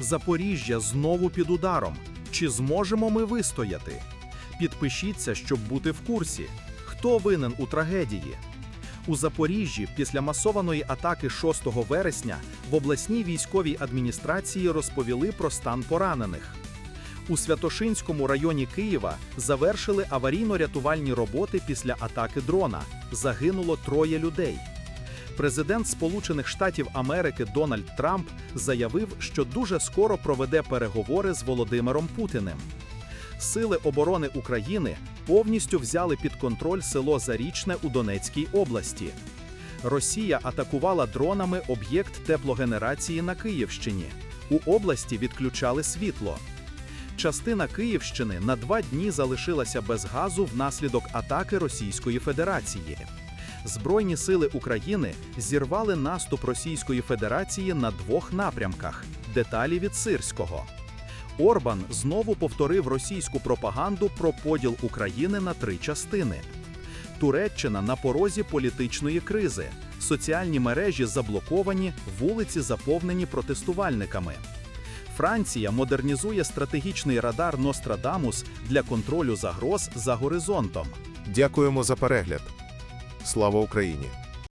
Запоріжжя знову під ударом. Чи зможемо ми вистояти? Підпишіться, щоб бути в курсі. Хто винен у трагедії? У Запоріжжі після масованої атаки 6 вересня в обласній військовій адміністрації розповіли про стан поранених. У Святошинському районі Києва завершили аварійно-рятувальні роботи після атаки дрона. Загинуло троє людей. Президент Сполучених Штатів Америки Дональд Трамп заявив, що дуже скоро проведе переговори з Володимиром Путіним. Сили оборони України повністю взяли під контроль село Зарічне у Донецькій області. Росія атакувала дронами об'єкт теплогенерації на Київщині. У області відключали світло. Частина Київщини на два дні залишилася без газу внаслідок атаки Російської Федерації. Збройні сили України зірвали наступ Російської Федерації на двох напрямках. Деталі від Сирського. Орбан знову повторив російську пропаганду про поділ України на три частини. Туреччина на порозі політичної кризи. Соціальні мережі заблоковані, вулиці заповнені протестувальниками. Франція модернізує стратегічний радар Нострадамус для контролю загроз за горизонтом. Дякуємо за перегляд. Слава Україні!